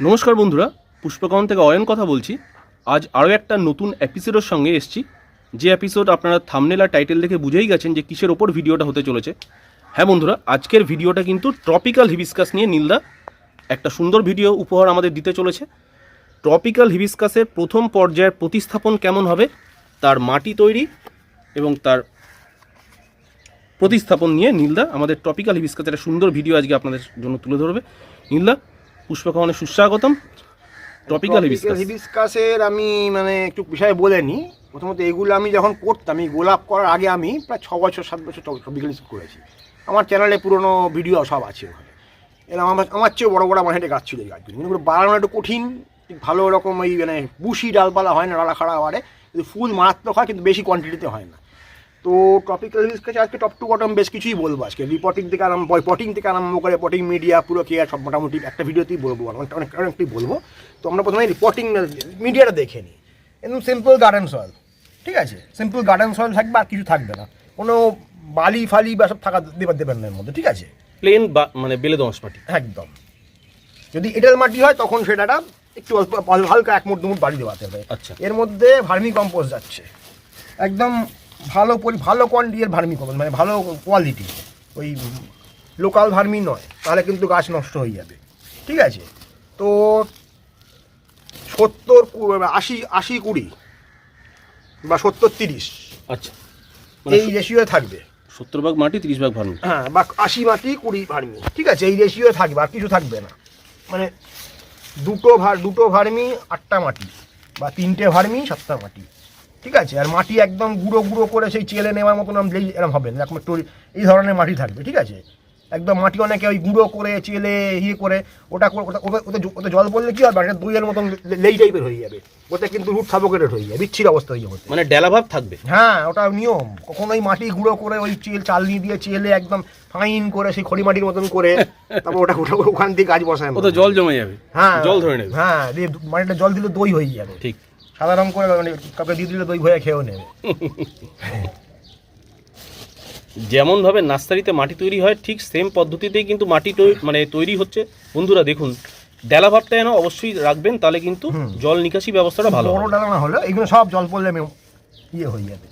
নমস্কার বন্ধুরা পুষ্পকমন থেকে অয়ন কথা বলছি। আজ আরও একটা নতুন এপিসোডের সঙ্গে এসেছি। যে এপিসোড আপনারা থামনেল আর টাইটেল দেখে বুঝেই গেছেন যে কিসের ওপর ভিডিওটা হতে চলেছে। হ্যাঁ বন্ধুরা, আজকের ভিডিওটা কিন্তু ট্রপিক্যাল হিবিস্কাস নিয়ে নীলদা একটা সুন্দর ভিডিও উপহার আমাদের দিতে চলেছে। ট্রপিক্যাল হিবিস্কাসের প্রথম পর্যায়ের প্রতিস্থাপন কেমন হবে, তার মাটি তৈরি এবং তার প্রতিস্থাপন নিয়ে নীলদা আমাদের টপিক্যাল হিবিস্কাসের একটা সুন্দর ভিডিও আজকে আপনাদের জন্য তুলে ধরবে। নীলদা পুষ্পকমনের সুস্বাগতম। টপিক্যাল হিবিস্কাস হিবিস্কাসের আমি মানে একটু বিষয়ে বলে নিই। প্রথমত এগুলো আমি যখন করতাম এই গোলাপ করার আগে আমি প্রায় ছ বছর সাত বছর টপিক্যাল করেছি। আমার চ্যানেলে পুরনো ভিডিও সব আছে ওখানে। এরকম আমার আমার চেয়েও বড় বড় মাঠে গাছ ছিল এই গাছগুলো। কিন্তু বাড়ানো একটু কঠিন ঠিক ভালো রকম ওই মানে বুশি ডালপালা হয় না ডালা খাড়া বাড়ে। কিন্তু ফুল মারাত্মক হয় কিন্তু বেশি কোয়ান্টিটিতে হয় না। তো টপিক্যাল আজকে টপ টু বটম বেশ কিছুই বলব আজকে। রিপোর্টিং থেকে আরম্ভ পটিং থেকে আরম্ভ করে পটিং মিডিয়া পুরো কেয়ার সব মোটামুটি একটা ভিডিওতেই বলব অনেক অনেক অনেকটাই বলব। তো আমরা প্রথমে রিপোর্টিং মিডিয়াটা দেখে নিই। একদম সিম্পল গার্ডেন সয়েল ঠিক আছে? সিম্পল গার্ডেন সয়েল থাকবে আর কিছু থাকবে না। কোনো বালি ফালি বা সব থাকা দেবার দেবেন না এর মধ্যে ঠিক আছে? প্লেন বা মানে বেলে দোঁয়াশ মাটি একদম। যদি এঁটেল মাটি হয় তখন সেটাটা একটু অল্প- হালকা এক মুঠ দুমুট বাড়ি দেওয়াতে হবে। আচ্ছা। এর মধ্যে ভার্মি কম্পোস্ট যাচ্ছে। একদম ভালো পরি ভালো কোয়ান্টিটির ভার্মি কম্পোস্ট মানে ভালো কোয়ালিটি ওই লোকাল ভার্মি নয় তাহলে কিন্তু গাছ নষ্ট হয়ে যাবে। ঠিক আছে? তো সত্তর আশি আশি কুড়ি বা সত্তর তিরিশ। আচ্ছা। মানে এই রেশিও থাকবে। সত্তর ভাগ মাটি তিরিশ ভাগ ভার্মি। হ্যাঁ বা আশি মাটি কুড়ি ভার্মি। ঠিক আছে? এই রেশিও থাকবে আর কিছু থাকবে না। মানে দুটো ভার দুটো ভার্মি আটটা মাটি বা তিনটে ভার্মি সাতটা মাটি। ঠিক আছে? আর মাটি একদম গুঁড়ো গুঁড়ো করে সেই চেলে নেওয়ার মতন যেই এরকম হবে না। এরকম একটু এই ধরনের মাটি থাকবে ঠিক আছে? একদম মাটি অনেকে ওই গুঁড়ো করে চেলে ইয়ে করে ওটা ওতে- ওতে জল পড়লে কি হবে? একটা দইয়ের মতন লেই টাইপের হয়ে যাবে। ওতে কিন্তু রুট সাবোকেটেড হয়ে যাবে বিচ্ছির অবস্থা হয়ে যাবে মানে ডেলা ভাব থাকবে? হ্যাঁ ওটা নিয়ম। কখনোই মাটি গুঁড়ো করে ওই চেল চালনি দিয়ে চেলে একদম ফাইন করে সেই খড়ি মাটির মতন করে তারপর ওটা ওটা ওখান দিয়ে গাছ বসায় ও তো জল জমে যাবে। হ্যাঁ। জল ধরে নেবে। হ্যাঁ দিয়ে মাটিটা জল দিলে দই হয়ে যাবে। ঠিক। সাদা রং করে মানে কাউকে দিয়ে দিলে দই ভয়ে খেয়েও নেবে। যেমন ভাবে নার্সারিতে মাটি তৈরি হয় ঠিক সেম পদ্ধতিতেই কিন্তু মাটি মানে তৈরি হচ্ছে। বন্ধুরা দেখুন ডেলা ভাবটা যেন অবশ্যই রাখবেন তাহলে কিন্তু জল নিকাশি ব্যবস্থাটা ভালো বড়। ডালা না হলে এগুলো সব জল পড়লে ইয়ে হয়ে যাবে।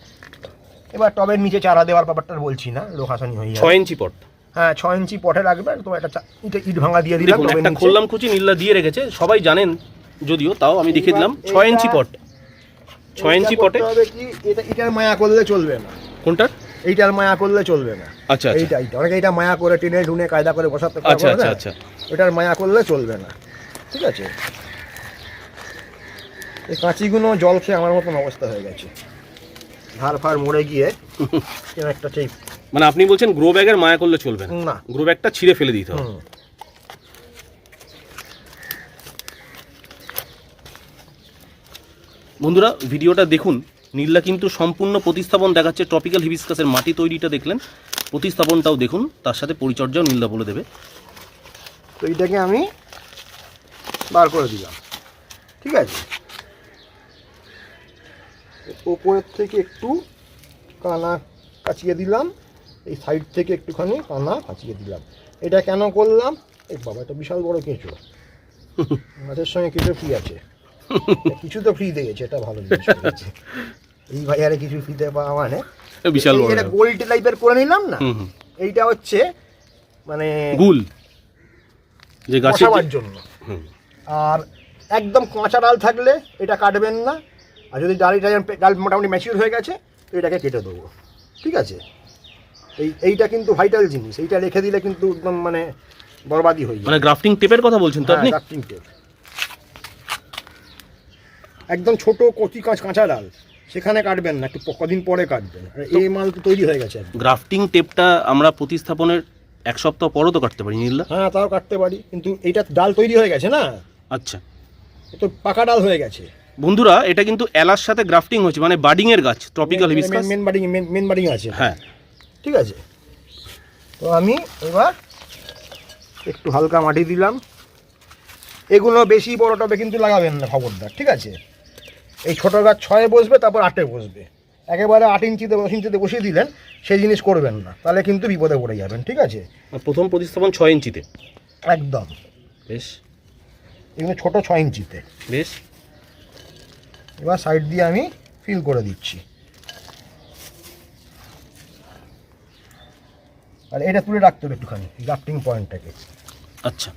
এবার টবের নিচে চারা দেওয়ার ব্যাপারটা বলছি না লোকাসানি হয়ে যাবে। ছয় ইঞ্চি পট। হ্যাঁ ছয় ইঞ্চি পটে রাখবে তো একটা ইট ভাঙা দিয়ে দিলাম একটা। খুললাম নীল্লা দিয়ে রেখেছে। সবাই জানেন যদিও তাও আমি দেখিয়ে দিলাম ছয় ইঞ্চি পট ছয় ইঞ্চি পটে এটা এটার মায়া করলে চলবে না। কোনটার? এইটার মায়া করলে চলবে না। আচ্ছা আচ্ছা। এইটা এইটা। অনেকে এইটা মায়া করে টেনে ঢুনে কায়দা করে বসাতে আচ্ছা আচ্ছা আচ্ছা। এটার মায়া করলে চলবে না। ঠিক আছে? এই কাঁচিগুলো জল খেয়ে আমার মতন অবস্থা হয়ে গেছে। ধার ফার মরে গিয়ে একটা সেই মানে আপনি বলছেন গ্রো ব্যাগের মায়া করলে চলবে না। না। গ্রো ব্যাগটা ছিঁড়ে ফেলে দিতে হবে। বন্ধুরা ভিডিওটা দেখুন। নীল্লা কিন্তু সম্পূর্ণ প্রতিস্থাপন দেখাচ্ছে টপিক্যাল হিবিস্কাসের মাটি তৈরিটা দেখলেন। প্রতিস্থাপনটাও দেখুন তার সাথে পরিচর্যাও নীল্লা বলে দেবে। তো এইটাকে আমি বার করে দিলাম। ঠিক আছে? ওপরের থেকে একটু কানা কাচিয়ে দিলাম। এই সাইড থেকে একটুখানি কানা কাচিয়ে দিলাম। এটা কেন করলাম? এই বাবা এটা বিশাল বড় কেঁচো। মাছের সঙ্গে কিছু কী আছে? কিছু তো ফ্রি দিয়েছে এটা ভালো জিনিস এই ভাই আরে কিছু ফ্রিতে পাওয়া মানে? বিশাল বড় যেটা গোল্ড টাইপের করে নিলাম না এইটা হচ্ছে মানে গুল যে বসাবার জন্য। আর একদম কাঁচা ডাল থাকলে এটা কাটবেন না আর যদি ডালটা ডাল মোটামুটি ম্যাচিউর হয়ে গেছে তো এটাকে কেটে দেবো। ঠিক আছে? এই এইটা কিন্তু ভাইটাল জিনিস এইটা রেখে দিলে কিন্তু একদম মানে বরবাদি হয়ে মানে গ্রাফটিং টেপের কথা বলছেন তো আপনি? হ্যাঁ, grafting tape। একদম ছোট কচি কাঁচ কাঁচা ডাল। সেখানে কাটবেন না একটু কদিন পরে কাটবেন। আর এই মাল তো তৈরি হয়ে গেছে গ্রাফটিং টেপটা আমরা প্রতিস্থাপনের এক সপ্তাহ পরও তো কাটতে পারি নীল্লা হ্যাঁ তাও কাটতে পারি। কিন্তু এইটা ডাল তৈরি হয়ে গেছে না? আচ্ছা। তো পাকা ডাল হয়ে গেছে। বন্ধুরা এটা কিন্তু এলার সাথে গ্রাফটিং হচ্ছে মানে বাডিং এর গাছ tropical hibiscus main budding main budding আছে। হ্যাঁ। ঠিক আছে। তো আমি এবার একটু হালকা মাটি দিলাম। এগুলো বেশি বড় টবে কিন্তু লাগাবেন না খবরদার ঠিক আছে? এই ছোটো গাছ ছয়ে বসবে তারপর আটে বসবে। একেবারে আট ইঞ্চিতে দশ ইঞ্চিতে বসিয়ে দিলেন সেই জিনিস করবেন না। তাহলে কিন্তু বিপদে পড়ে যাবেন ঠিক আছে? প্রথম প্রতিস্থাপন ছয় ইঞ্চিতে। একদম। বেশ। এগুলো ছোটো ছয় ইঞ্চিতে। বেশ। এবার সাইড দিয়ে আমি ফিল করে দিচ্ছি। আর এটা তুলে রাখতে হবে একটুখানি গ্রাফটিং পয়েন্টটাকে। আচ্ছা।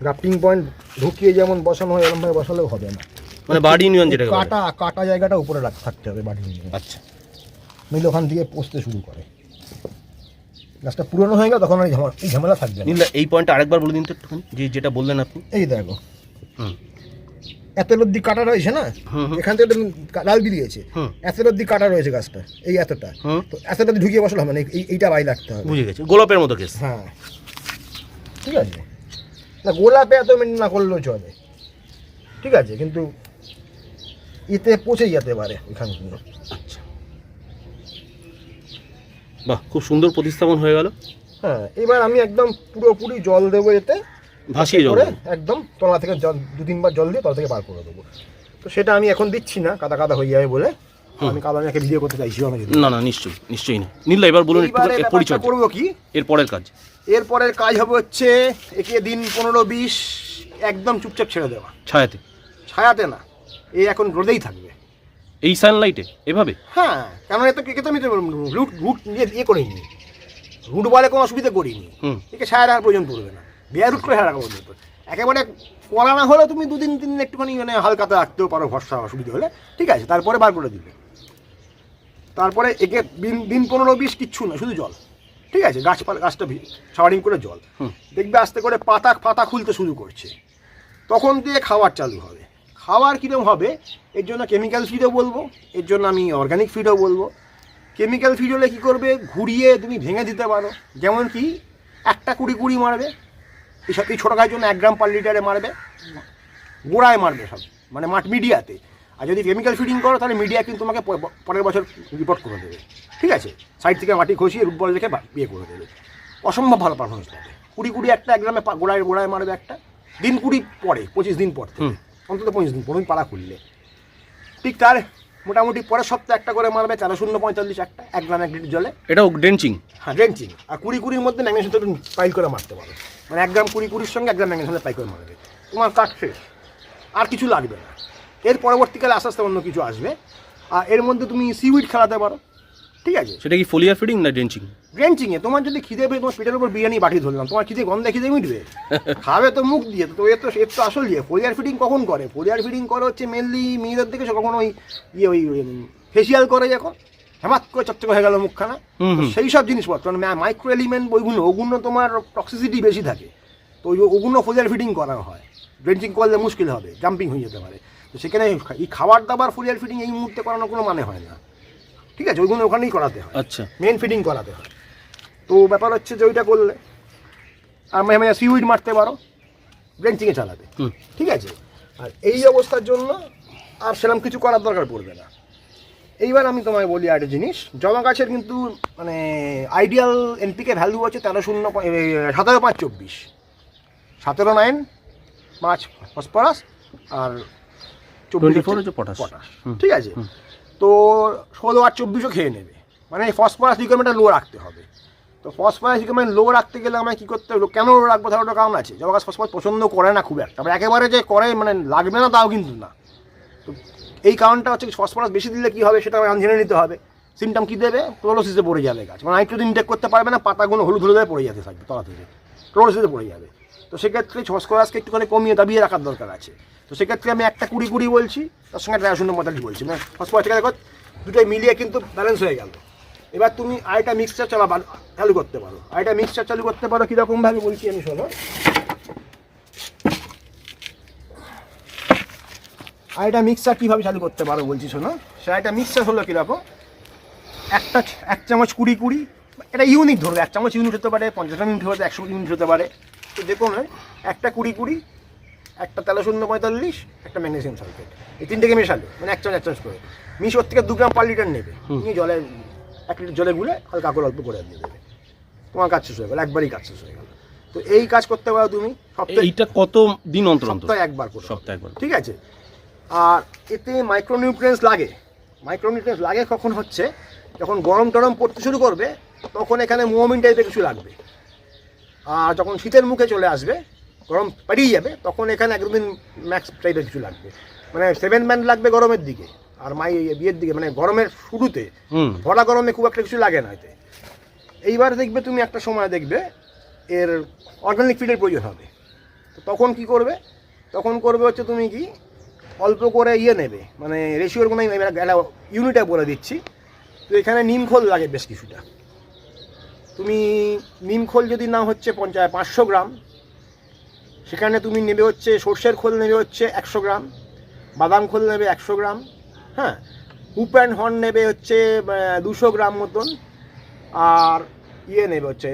গ্রাফটিং পয়েন্ট ঢুকিয়ে যেমন বসানো হয় এরকমভাবে বসালেও হবে না। মানে বাড়ি ইউনিয়ন যেটা কাটা কাটা জায়গাটা উপরে রাখ থাকতে হবে বাড়ি নিয়ে আচ্ছা। নইলে ওখান দিয়ে পচতে শুরু করে। গাছটা পুরনো হয়ে গেল তখন আর এই ঝামেলা এই ঝামেলা থাকবে না। এই পয়েন্টটা আরেকবার বলে দিন তো একটুখানি যে যেটা বললেন আপনি। এই দেখো। হুম। এত অব্দি কাটা রয়েছে না। এখান থেকে লাল বেরিয়েছে। হুম। এত অব্দি কাটা রয়েছে গাছটা এই এতটা। তো এতটা ঢুকিয়ে বসালে হবে না এই- এইটা বাই লাগতে হবে। বুঝে গেছে। গোলাপের মতো কেস হ্যাঁ। ঠিক আছে? না গোলাপে এত মেনটেন না করলেও চলে। ঠিক আছে কিন্তু এতে পচে যেতে পারে ওইখানগুলো আচ্ছা। বাহ খুব সুন্দর প্রতিস্থাপন হয়ে গেল। হ্যাঁ এবার আমি একদম পুরোপুরি জল দেবো এতে। ভাসিয়ে জল একদম তলা থেকে জল দু তিনবার জল দিয়ে তলা থেকে বার করে দেবো। তো সেটা আমি এখন দিচ্ছি না কাদা কাদা হয়ে যাবে বলে। আমি কাদা একটা ভিডিও করতে চাইছি না না না নিশ্চয়ই নিশ্চয়ই না। নীলদা এবার বলুন একটু এর পরিচয় করব কি? এর পরের কাজ। এরপরের কাজ হবে হচ্ছে একে দিন পনেরো বিশ একদম চুপচাপ ছেড়ে দেওয়া। ছায়াতে। ছায়াতে না। এই এখন রোদেই থাকবে। এই সানলাইটে এভাবে? হ্যাঁ কেন এত একে তো আমি রুট রুট ইয়ে করিনি। রুট বলে কোনো অসুবিধা করিনি। একে ছায়া রাখার প্রয়োজন পড়বে না। বেয়ার রুট করে ছায়া রাখা প্রয়োজন একেবারে করা না হলেও তুমি দুদিন তিন দিন একটুখানি মানে হালকাতে রাখতেও পারো ভরসা অসুবিধা হলে। ঠিক আছে তারপরে বার করে দিবে। তারপরে একে দিন দিন পনেরো বিশ কিচ্ছু না শুধু জল। ঠিক আছে গাছপালা গাছটা সাওয়ারিং করে জল। দেখবে আস্তে করে পাতা পাতা খুলতে শুরু করছে। তখন দিয়ে খাবার চালু হবে। খাবার কীরকম হবে, এর জন্য কেমিক্যাল ফিডও বলব, এর জন্য আমি অর্গানিক ফিডও বলব। কেমিক্যাল ফিড হলে কী করবে, ঘুরিয়ে তুমি ভেঙে দিতে পারো। যেমন কি, একটা কুড়ি কুড়ি মারবে এইসব এই ছোটো জন্য এক গ্রাম পার লিটারে মারবে, গোড়ায় মারবে সব মানে মাঠ মিডিয়াতে। আর যদি কেমিক্যাল ফিডিং করো, তাহলে মিডিয়া কিন্তু তোমাকে পরের বছর রিপোর্ট করে দেবে। ঠিক আছে? সাইড থেকে মাটি খসিয়ে রূপ বল রেখে বা- ইয়ে করে দেবে। অসম্ভব ভালো পারফরমেন্স পাবে। কুড়ি কুড়ি একটা এক গ্রামে গোড়ায় গোড়ায় মারবে একটা। দিন কুড়ি পরে, পঁচিশ দিন পর। অন্তত পঁচিশ দিন দিন পালা খুললে। ঠিক তার মোটামুটি পরের সপ্তাহে একটা করে মারবে তেরো শূন্য পঁয়তাল্লিশ একটা এক গ্রাম এক লিটার জলে। এটাও ডেঞ্চিং হ্যাঁ ড্রেঞ্চিং। আর কুড়ি কুড়ির মধ্যে ম্যাগনেশিয়াম তো পাইল করে মারতে পারো। মানে এক গ্রাম কুড়ি কুড়ির সঙ্গে এক গ্রাম ম্যাগনেশিয়াম পাই করে মারবে। তোমার কাজ শেষ। আর কিছু লাগবে না। এর পরবর্তীকালে আস্তে আস্তে অন্য কিছু আসবে। আর এর মধ্যে তুমি সিউইড খেলাতে পারো। ঠিক আছে। সেটা কি ফোলিয়ার ফিডিং না ডেঞ্চিং ড্রেঞ্চিংয়ে তোমার যদি খিদে পেয়ে তোমার পেটের উপর বিরিয়ানি বাটি ধরলাম তোমার খিদে গন্ধে খিদে মিটবে। খাবে তো মুখ দিয়ে তো এর তো এর তো আসল দিয়ে ফোলিয়ার ফিডিং কখন করে? ফোলিয়ার ফিডিং করে হচ্ছে মেনলি মেয়েদের দিকে কখনো ওই ইয়ে ওই ফেসিয়াল করে যখন হেমাত করে চকচকে হয়ে গেল মুখখানা। সেই সব জিনিসপত্র মানে মাইক্রো এলিমেন্ট ওইগুলো ওগুলো তোমার টক্সিসিটি বেশি থাকে। তো ওই ওগুলো ফোলিয়ার ফিডিং করা হয়। ড্রেঞ্চিং করলে মুশকিল হবে জাম্পিং হয়ে যেতে পারে। তো সেখানে এই খাবার দাবার ফোলিয়ার ফিডিং এই মুহূর্তে করানোর কোনো মানে হয় না। ঠিক আছে? ওইগুলো ওখানেই করাতে হয়। আচ্ছা। মেন ফিডিং করাতে হয়। তো ব্যাপার হচ্ছে যে ওইটা করলে আর মাঝে মাঝে সিউইড মারতে পারো ব্রেঞ্চিংয়ে চালাতে। ঠিক আছে? আর এই অবস্থার জন্য আর সেরকম কিছু করার দরকার পড়বে না। এইবার আমি তোমায় বলি একটা জিনিস। জমা গাছের কিন্তু মানে আইডিয়াল এনপিকে ভ্যালু হচ্ছে তেরো শূন্য সতেরো পাঁচ চব্বিশ। সতেরো নাইন পাঁচ ফসফরাস আর হচ্ছে পটাশ ঠিক আছে। তো ষোলো আর চব্বিশও খেয়ে নেবে। মানে এই ফসফরাস রিকোয়ারমেন্টটা লো রাখতে হবে। তো ফসফরাস রিকোয়ারমেন্ট লো রাখতে গেলে আমায় কী করতে হবে? কেন লো রাখব? তার একটা কারণ আছে। জবা গাছ ফসফরাস পছন্দ করে না খুব একটা। মানে একেবারে যে করে মানে লাগবে না, তাও কিন্তু না। তো এই কারণটা হচ্ছে ফসফরাস বেশি দিলে কী হবে? সেটা আমি জেনে নিতে হবে। সিমটম কী দেবে? ক্লোরোসিসে পড়ে যাবে গাছ। মানে নাইট্রোজেন ইনটেক করতে পারবে না, পাতাগুলো হলুদ হলুদ পড়ে যেতে থাকবে, তলা থেকে। ক্লোরোসিসে পড়ে যাবে। তো সেক্ষেত্রে ফসফরাসকে একটুখানি কমিয়ে দাবিয়ে রাখার দরকার আছে। তো সেক্ষেত্রে আমি একটা কুড়ি কুড়ি বলছি, তার সঙ্গে তেরো শূন্য পঁয়তাল্লিশ বলছি মানে ফসফরাস থেকে দেখো, দুটোই মিলিয়ে কিন্তু ব্যালেন্স হয়ে গেল। এবার তুমি আরেকটা মিক্সচার চালা চালু করতে পারো। আরেকটা মিক্সচার চালু করতে পারো, কীরকমভাবে বলছি আমি, শোনো। আরেকটা মিক্সচার কীভাবে চালু করতে পারো বলছি, শোনো। সে একটা মিক্সচার হলো কীরকম? একটা এক চামচ কুড়ি কুড়ি, এটা ইউনিট ধরবে এক চামচ ইউনিট হতে পারে, পঞ্চাশ ইউনিট হতে পারে, একশো ইউনিট হতে পারে। তো দেখুন, একটা কুড়ি কুড়ি একটা তেরো শূন্য পঁয়তাল্লিশ একটা ম্যাগনেসিয়াম সালফেট। এই তিনটেকে মেশালো মানে এক চামচ এক চামচ করে। মিশ ওর থেকে দু গ্রাম পার লিটার নেবে। নিয়ে জলে এক লিটার জলে গুলে হালকা করে অল্প করে দিয়ে দেবে। তোমার কাজ শেষ হয়ে গেল একবারই কাজ শেষ হয়ে গেল। তো এই কাজ করতে পারো তুমি সপ্তাহে এইটা কত দিন অন্তর অন্তর? সপ্তাহে একবার করে। সপ্তাহে একবার ঠিক আছে? আর এতে মাইক্রোনিউট্রিয়েন্টস লাগে। মাইক্রোনিউট্রিয়েন্টস লাগে কখন হচ্ছে? যখন গরম টরম পড়তে শুরু করবে তখন এখানে মোমিন টাইপের কিছু লাগবে। আর যখন শীতের মুখে চলে আসবে গরম পাড়িয়ে যাবে তখন এখানে এক দুদিন ম্যাক্স টাইপের কিছু লাগবে। মানে সেভেন ম্যান লাগবে গরমের দিকে আর মাই বিয়ের দিকে মানে গরমের শুরুতে ভরা গরমে খুব একটা কিছু লাগে না এতে। এইবার দেখবে তুমি একটা সময় দেখবে এর অর্গানিক ফিডের প্রয়োজন হবে। তো তখন কি করবে? তখন করবে হচ্ছে তুমি কি অল্প করে ইয়ে নেবে মানে রেশিওর কোনো একটা ইউনিটে বলে দিচ্ছি। তো এখানে নিমখোল লাগে বেশ কিছুটা। তুমি নিমখোল যদি না হচ্ছে পঞ্চাশ পাঁচশো গ্রাম সেখানে তুমি নেবে হচ্ছে সর্ষের খোল নেবে হচ্ছে একশো গ্রাম, বাদাম খোল নেবে একশো গ্রাম হ্যাঁ? হুপ অ্যান্ড হর্ন নেবে হচ্ছে দুশো গ্রাম মতন, আর ইয়ে নেবে হচ্ছে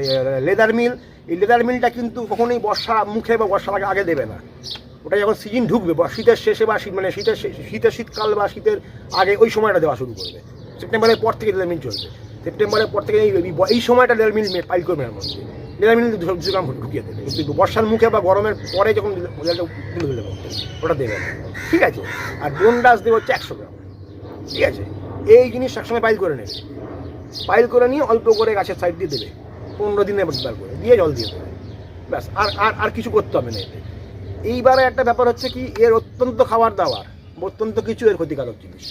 লেদার মিল। এই লেদার মিলটা কিন্তু কখনোই বর্ষা মুখে বা বর্ষার আগে আগে দেবে না। ওটা যখন সিজন ঢুকবে শীতের শেষে বা শীত মানে শীতের শীতের শীতকাল বা শীতের আগে ওই সময়টা দেওয়া শুরু করবে। সেপ্টেম্বরের পর থেকে লেদার মিল চলবে। সেপ্টেম্বরের পর থেকে এই সময়টা লেদার মিল পাইল করবে এর মধ্যে লেদার মিল দুশো দুশো গ্রাম ঢুকিয়ে দেবে। কিন্তু বর্ষার মুখে বা গরমের পরে যখন তুলে দেবে ওটা দেবে ঠিক আছে? আর ডোনডাস দেবে হচ্ছে একশো গ্রাম। ঠিক আছে? এই জিনিস সবসময় পাইল করে নেবে। পাইল করে নিয়ে অল্প করে গাছের সাইড দিয়ে দেবে। পনেরো দিনে একবার করে দিয়ে জল দিয়ে দেবে। ব্যাস আর আর আর কিছু করতে হবে না এতে। এইবারে একটা ব্যাপার হচ্ছে কি এর অত্যন্ত খাবার দাবার অত্যন্ত কিছু এর ক্ষতিকারক জিনিস।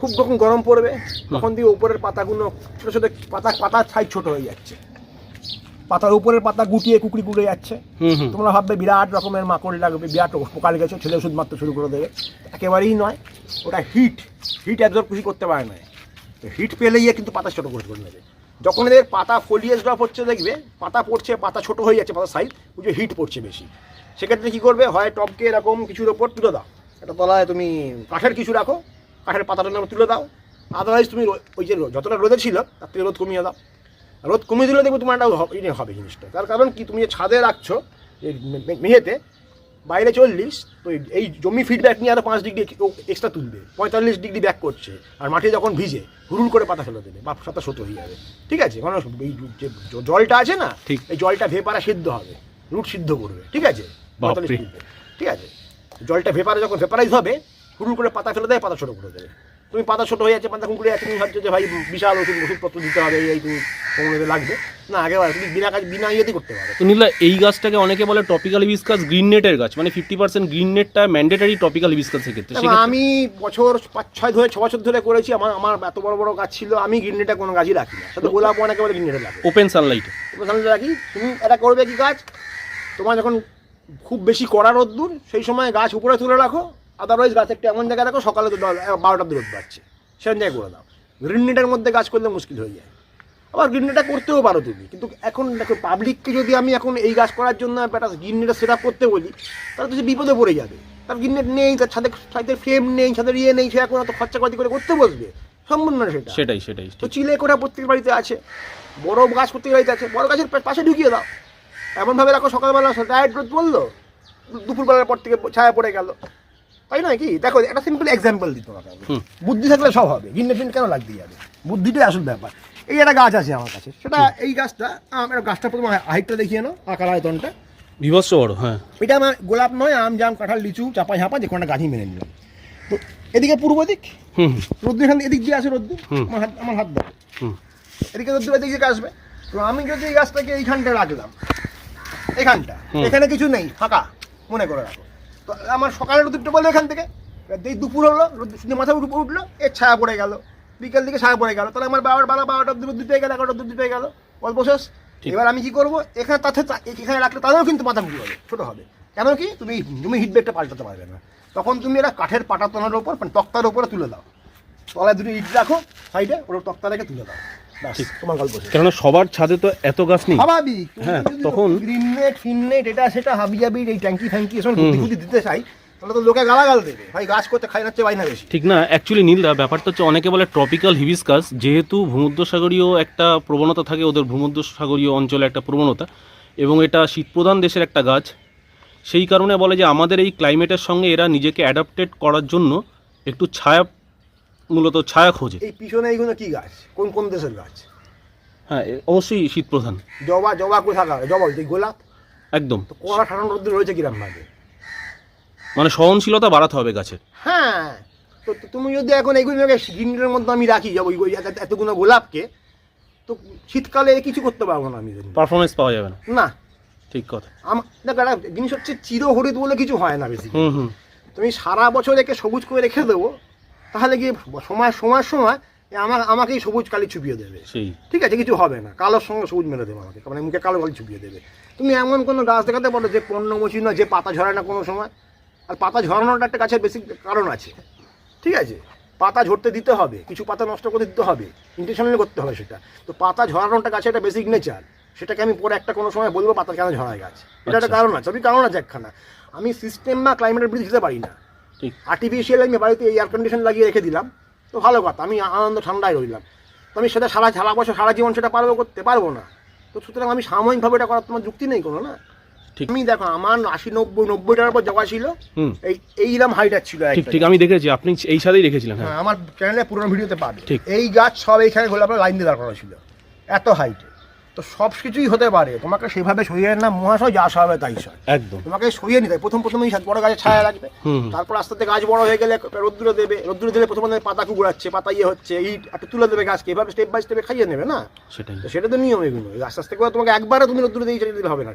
খুব যখন গরম পড়বে তখন দিয়ে উপরের পাতাগুলো ছোটো ছোটো পাতা পাতার সাইজ ছোট হয়ে যাচ্ছে। পাতার উপরের পাতা গুটিয়ে কুকড়ি কুড়ে যাচ্ছে। তোমরা ভাববে বিরাট রকমের মাকড় লাগবে বিরাট পোকা লেগেছে ছেলে ওষুধ মারতে শুরু করে দেবে। একেবারেই নয় ওটা হিট হিট অ্যাবজর্ব কিছু করতে পারে না। তো হিট পেলে গিয়ে কিন্তু পাতা ছোটো করে করে নেবে। যখন এদের পাতা ফলিয়েজ ড্রপ হচ্ছে দেখবে পাতা পড়ছে পাতা ছোট হয়ে যাচ্ছে পাতা সাইজ বুঝে হিট পড়ছে বেশি। সেক্ষেত্রে কী করবে? হয় টপকে এরকম কিছুর ওপর তুলে দাও। একটা তলায় তুমি কাঠের কিছু রাখো কাঠের পাতাটার নামে তুলে দাও। আদারওয়াইজ তুমি ওই যে যতটা রোদে ছিল তার থেকে রোদ কমিয়ে দাও। রোদ কমিয়ে দিলে দেখবে তোমার একটা ইয়ে হবে জিনিসটা। তার কারণ কি? তুমি যে ছাদে রাখছো এই মে- মে- মেঝেতে বাইরে চল্লিশ তো এই- জমি ফিডব্যাক নিয়ে আরও পাঁচ ডিগ্রি এক্সট্রা তুলবে। পঁয়তাল্লিশ ডিগ্রি ব্যাক করছে আর মাটি যখন ভিজে হুরুল করে পাতা ফেলে দেবে। বা সাতা শত হয়ে যাবে। ঠিক আছে? মানে এই যে জলটা আছে না ঠিক। এই জলটা ভেপারা সিদ্ধ হবে। রুট সিদ্ধ করবে। ঠিক আছে। 45 ঠিক আছে? জলটা ভেপারে যখন ভেপারাইজ হবে হুরুল করে পাতা ফেলে দেয় পাতা ছোটো করে দেবে। তুমি পাতা ছোটো হয়ে যাচ্ছে পাতা কুকুরে যাচ্ছে তুমি ভাবছ যে ভাই বিশাল ওষুধ ওষুধপত্র দিতে হবে এই তুমি কমে লাগবে। না আগে তুমি বিনা কাজ বিনা ইয়েতেই করতে পারো। তো নীলা এই গাছটাকে অনেকে বলে টপিক্যাল হিবিস্কাস গ্রিন নেটের গাছ মানে ফিফটি পার্সেন্ট গ্রিন নেটটা ম্যান্ডেটারি টপিক্যাল হিবিস্কাসের ক্ষেত্রে। আমি বছর পাঁচ ছয় ধরে ছ বছর ধরে করেছি আমার আমার এত বড় বড় গাছ ছিল আমি গ্রিনেটে কোনো গাছই রাখি না। শুধু গোলাপ অনেকে বলে গ্রিনেটে লাগে। ওপেন সানলাইট ওপেন সামনে রাখি। তুমি এটা করবে কি গাছ? তোমার যখন খুব বেশি কড়া রোদ্দুর সেই সময় গাছ উপরে তুলে রাখো আদারওয়াইজ গাছ একটা এমন জায়গায় রাখো সকালে বারোটার রোদ পাচ্ছে সেরকম জায়গায় করে দাও। গ্রিনেটের মধ্যে গাছ করলে মুশকিল হয়ে যায়। আবার গ্রিনেটা করতেও পারো তুমি। কিন্তু এখন দেখো পাবলিককে যদি আমি এখন এই গাছ করার জন্য একটা গ্রিনেটা সেট আপ করতে বলি তাহলে তো সে বিপদে পড়ে যাবে। তার গ্রিনেট নেই তার ছাদের ছাদের ফ্রেম নেই ছাদের ইয়ে নেই সে এখন অত খরচা পাতি করে করতে বসবে। সম্ভব না সেটা। সেটাই সেটাই তো চিলে কোটা প্রত্যেক বাড়িতে আছে। বড় গাছ প্রত্যেক বাড়িতে আছে। বড় গাছের পাশে ঢুকিয়ে দাও। এমনভাবে রাখো সকালবেলা ডায়েট রোদ বলল দুপুরবেলার পর থেকে ছায়া পড়ে গেল। তাই নয় কি? দেখো একটা সিম্পল এক্সাম্পল দিতে হবে বুদ্ধি থাকলে সব হবে। গিন্নে ফিন কেন লাগতে যাবে? বুদ্ধিটাই আসল ব্যাপার। এই একটা গাছ আছে আমার কাছে। সেটা এই গাছটা আমার গাছটা প্রথমে হাইটটা দেখিয়ে নাও আকার আয়তনটা। বিভৎস বড় হ্যাঁ। এটা আমার গোলাপ নয় আম জাম কাঁঠাল লিচু চাপা ঝাপা যে কোনটা গাছই মেনে নিলাম তো এদিকে পূর্ব দিক রোদ্দুর এখান এদিক দিয়ে আসে রোদ্দুর আমার হাত আমার হাত দাও হুম। এদিকে রোদ্দুর এদিক থেকে আসবে। তো আমি যদি এই গাছটাকে এইখানটা রাখলাম এখানটা এখানে কিছু নেই ফাঁকা মনে করে রাখো। তো আমার সকালে রোদ্দুরটা বলল এখান থেকে। এই দুপুর হলো মাথা উপর উঠল এর ছায়া পড়ে গেল। বিকেল দিকে ছায়া পড়ে গেল। তাহলে আমার বারোটা বারো বারোটা অব্দি রোদ্দুর পেয়ে গেল এগারোটা রোদ্দুর পেয়ে গেল। অল্প শেষ। এবার আমি কি করব? এখানে তাতে এখানে রাখলে তাদেরও কিন্তু মাথা উঁচু হবে ছোটো হবে। কেন কি? তুমি তুমি হিটব্যাগটা পাল্টাতে পারবে না। তখন তুমি এটা কাঠের পাটাতনের ওপর মানে তক্তার ওপরে তুলে দাও। তলায় দুটো ইট রাখো সাইডে ওর তক্তা রেখে তুলে দাও। ব্যাস তোমার গল্প কেননা সবার ছাদে তো এত গাছ নেই। স্বাভাবিক হ্যাঁ, তখন- গ্রিন নেট ফিন নেট এটা সেটা হাবি জাবি এই ট্যাঙ্কি ফ্যাঙ্কি এসব বুদ্ধি দিতে চাই তাহলে তো লোকে গালাগাল দেবে। ভাই গাছ করতে খাই নাচ্ছে বাইনা বেশি। ঠিক না অ্যাকচুয়ালি নীলদা ব্যাপারটা হচ্ছে অনেকে বলে ট্রপিক্যাল হিবিস্কাস যেহেতু ভূমধ্যসাগরীয় একটা প্রবণতা থাকে ওদের ভূমধ্যসাগরীয় অঞ্চলে একটা প্রবণতা এবং এটা শীতপ্রধান দেশের একটা গাছ সেই কারণে বলে যে আমাদের এই ক্লাইমেটের সঙ্গে এরা নিজেকে অ্যাডাপ্টেড করার জন্য একটু ছায়া মূলত ছায়া খোঁজে। এই পিছনে এইগুলো কি গাছ? কোন কোন দেশের গাছ? হ্যাঁ অবশ্যই শীত প্রধান জবা জবা কোথাকার জবা বলতে গোলাপ? একদম। তো কড়া ঠান্ডা রোদ্দুর রয়েছে কিরম ভাবে মানে সহনশীলতা বাড়াতে হবে গাছের। হ্যাঁ তো তুমি যদি এখন এইগুলো গ্রিনের মধ্যে আমি রাখি যাব ওই এত- এতগুলো গোলাপকে তো শীতকালে কিছু করতে পারব না আমি পারফরমেন্স পাওয়া যাবে না। না। ঠিক কথা। আমার দেখো একটা জিনিস হচ্ছে চিরহরিত বলে কিছু হয় না বেশি হুম হুম। তুমি সারা বছর একে সবুজ করে রেখে দেবো তাহলে গিয়ে সময় সময় সময় আমার আমাকেই সবুজ কালি ছুপিয়ে দেবে। ঠিক আছে কিছু হবে না। কালোর সঙ্গে সবুজ মেরে দেবে আমাকে। মানে মুখে কালো কালি চুপিয়ে দেবে। তুমি এমন কোনো গাছ দেখাতে পারো যে পণ্যমোচী নয় যে পাতা ঝরে না কোনো সময়? আর পাতা ঝরানোটা একটা গাছের বেশি কারণ আছে। ঠিক আছে? পাতা ঝরতে দিতে হবে। কিছু পাতা নষ্ট করে দিতে হবে। ইন্টেনশনালি করতে হবে সেটা। তো পাতা ঝরানোটা গাছে একটা বেসিক নেচার সেটাকে আমি পরে একটা কোনো সময় বলব পাতা কেন ঝরায় গাছ। এটা একটা আচ্ছা। কারণ আছে। আমি কারণ আছে একখানা। আমি সিস্টেম বা ক্লাইমেটের বিরুদ্ধে দিতে পারি না। ঠিক। আর্টিফিশিয়াল আমি বাড়িতে এয়ার কন্ডিশন লাগিয়ে রেখে দিলাম। তো ভালো কথা আমি আনন্দ ঠান্ডায় রইলাম। তো আমি সেটা সারা সারা বছর সারা জীবন সেটা পারব করতে পারব না। তো সুতরাং আমি সাময়িকভাবে এটা করার তোমার যুক্তি নেই কোনো না? ঠিক। আমি দেখো আমার আশি নব্বই নব্বইটার উপর জগা ছিল। হুম। এই এইরকম হাইটার ছিল ঠিক ঠিক আমি দেখেছি আপনি এই সাথেই রেখেছিলেন হ্যাঁ। হ্যাঁ আমার চ্যানেলে পুরোনো ভিডিওতে পাবে। ঠিক। এই গাছ সব এইখানে গোলাপ লাইন দিয়ে দাঁড় করা ছিল। এত হাইটে তো সব কিছুই হতে পারে। তোমাকে সেভাবে সরিয়ে না মহাশয় যা হবে তাই সয় একদম। তোমাকে সরিয়ে নিতে। প্রথম প্রথম এই বড় গাছের ছায়া লাগবে। তারপর আস্তে আস্তে গাছ বড় হয়ে গেলে রোদ্দুরে দেবে। রোদ্দুরে দিলে প্রথমে পাতা কুকুরাচ্ছে পাতা ইয়ে হচ্ছে ইট একটু তুলে দেবে গাছকে। এভাবে স্টেপ বাই স্টেপে খাইয়ে নেবে না? সেটাই। সেটা তো নিয়ম এগুলো। আস্তে আস্তে করে তোমাকে একবারে তুমি রোদ্দুরে দিয়ে ছেড়ে দিলে হবে না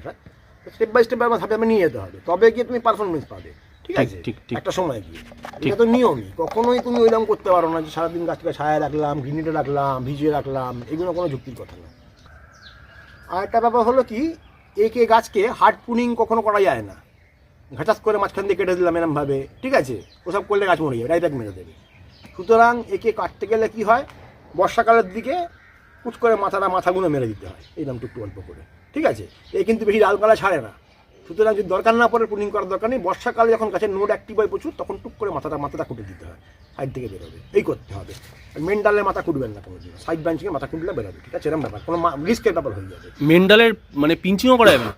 স্টেপ বাই স্টেপ আমার ধাপে নিয়ে যেতে হবে। তবে গিয়ে তুমি পারফরমেন্স পাবে। ঠিক আছে? ঠিক, ঠিক। একটা সময় গিয়ে। এটা তো নিয়মই। কখনোই তুমি ওইরকম করতে পারো না যে সারাদিন গাছটাকে ছায়া রাখলাম গ্রিনিটে রাখলাম ভিজিয়ে রাখলাম। এগুলো কোনো যুক্তির কথা না। আর একটা ব্যাপার হলো কি একে গাছকে হার্ড পুনিং কখনো করা যায় না। ঘাটাস করে মাঝখান দিয়ে কেটে দিলাম এরমভাবে, ঠিক আছে? ওসব করলে গাছ মরে যাবে ডাইরেক্ট মেরে দেবে সুতরাং একে কাটতে গেলে কি হয়, বর্ষাকালের দিকে কুচ করে মাথাটা মাথাগুলো মেরে দিতে হয় এইরকম টুকটু অল্প করে, ঠিক আছে? এ কিন্তু বেশি লাল ডালপালা ছাড়ে না। সুতরাং যদি দরকার না পড়ে পুনিং করার দরকার নেই বর্ষাকালে যখন গাছের নোট অ্যাক্টিভ হয় প্রচুর তখন টুক করে মাথাটা মাথাটা কুটে দিতে হয় সাইড থেকে বেরোবে। এই করতে হবে। মেন ডালে মাথা কুটবেন না কোনো দিন সাইড ব্রাঞ্চিংয়ে মাথা কুটলে বেরোবে ঠিক আছে? এরকম ব্যাপার। কোনো রিস্কের ব্যাপার হয়ে যাবে। মেন্ডালের মানে পিঞ্চিংও করা যাবে না।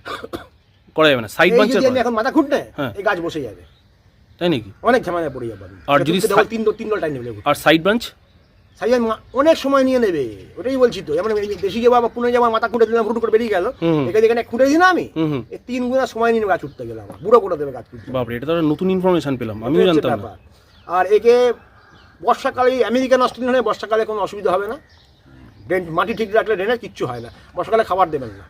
করা যাবে না। সাইড আমি এখন মাথা খুঁটনে হ্যাঁ। এই গাছ বসে যাবে। তাই নাকি? অনেক ঝামেলায় পড়ে যাবে আর যদি তিন তিন ডল টাইম নেবে আর সাইড ব্রাঞ্চ অনেক সময় নিয়ে নেবে ওটাই বলছি তো। যেমন বেশি যাব বা পুনে যাব মাথা খুঁটে দিলাম করে বেরিয়ে গেল। এখানে খুঁটে দিলাম না আমি তিন গুণা সময় নিয়ে গাছ উঠতে গেলাম বুড়ো করে দেবে গাছ উঠতে। বাপরে এটা তো নতুন ইনফরমেশন পেলাম আমিও জানতাম না। ব্যাপার। আর একে বর্ষাকালে আমেরিকান অস্ট্রেলিয়ান বর্ষাকালে কোনো অসুবিধা হবে না। ড্রেন মাটি ঠিক রাখলে ড্রেনের কিচ্ছু হয় না। বর্ষাকালে খাবার দেবেন না।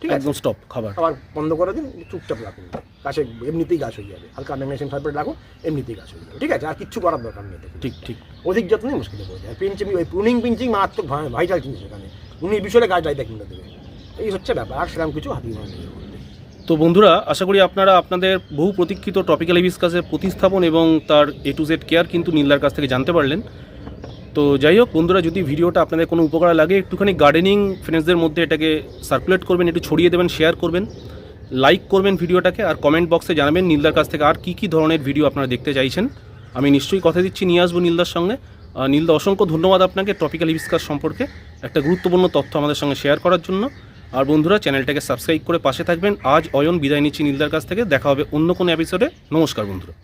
ঠিক আছে? একদম স্টপ খাবার। খাবার বন্ধ করে দিন চুপচাপ রাখুন। গাছে এমনিতেই গাছ হয়ে যাবে। হালকা ম্যাগনেশিয়াম সালফেট রাখুন এমনিতেই গাছ হয়ে যাবে। ঠিক আছে? আর কিচ্ছু করার দরকার নেই। ঠিক ঠিক। অধিক যত্নই মুশকিলে পড়ে যায়। পিঞ্চিং ওই প্রুনিং পিঞ্চিং মারাত্মক ভাই- ভাইটাল জিনিস এখানে। উনি বিষয়ে গাছ ডাইরেক্ট মেরে দেবে। এই হচ্ছে ব্যাপার। আর সেরকম কিছু হাতি তো বন্ধুরা আশা করি আপনারা আপনাদের বহু প্রতীক্ষিত টপিক্যাল হিবিসকাসের প্রতিস্থাপন এবং তার এ টু জেড কেয়ার কিন্তু নীলদার কাছ থেকে জানতে পারলেন। তো যাই হোক, বন্ধুরা, যদি ভিডিওটা আপনাদের কোনো উপকার লাগে, একটুখানি গার্ডেনিং ফ্রেন্ডসদের মধ্যে এটাকে সার্কুলেট করবেন, একটু ছড়িয়ে দেবেন শেয়ার করবেন লাইক করবেন ভিডিওটাকে, আর কমেন্ট বক্সে জানাবেন নীলদার কাছ থেকে আর কী কী ধরনের ভিডিও আপনারা দেখতে চাইছেন। আমি নিশ্চয়ই কথা দিচ্ছি, নিয়ে আসব নীলদার সঙ্গে। নীলদা, অসংখ্য ধন্যবাদ আপনাকে টপিক্যাল হিবিসকাস সম্পর্কে, একটা গুরুত্বপূর্ণ তথ্য আমাদের সঙ্গে শেয়ার করার জন্য। আর বন্ধুরা চ্যানেলটাকে সাবস্ক্রাইব করে পাশে থাকবেন। আজ অয়ন বিদায় নিচ্ছি নীলদার কাছ থেকে, দেখা হবে অন্য কোনো এপিসোডে নমস্কার বন্ধুরা।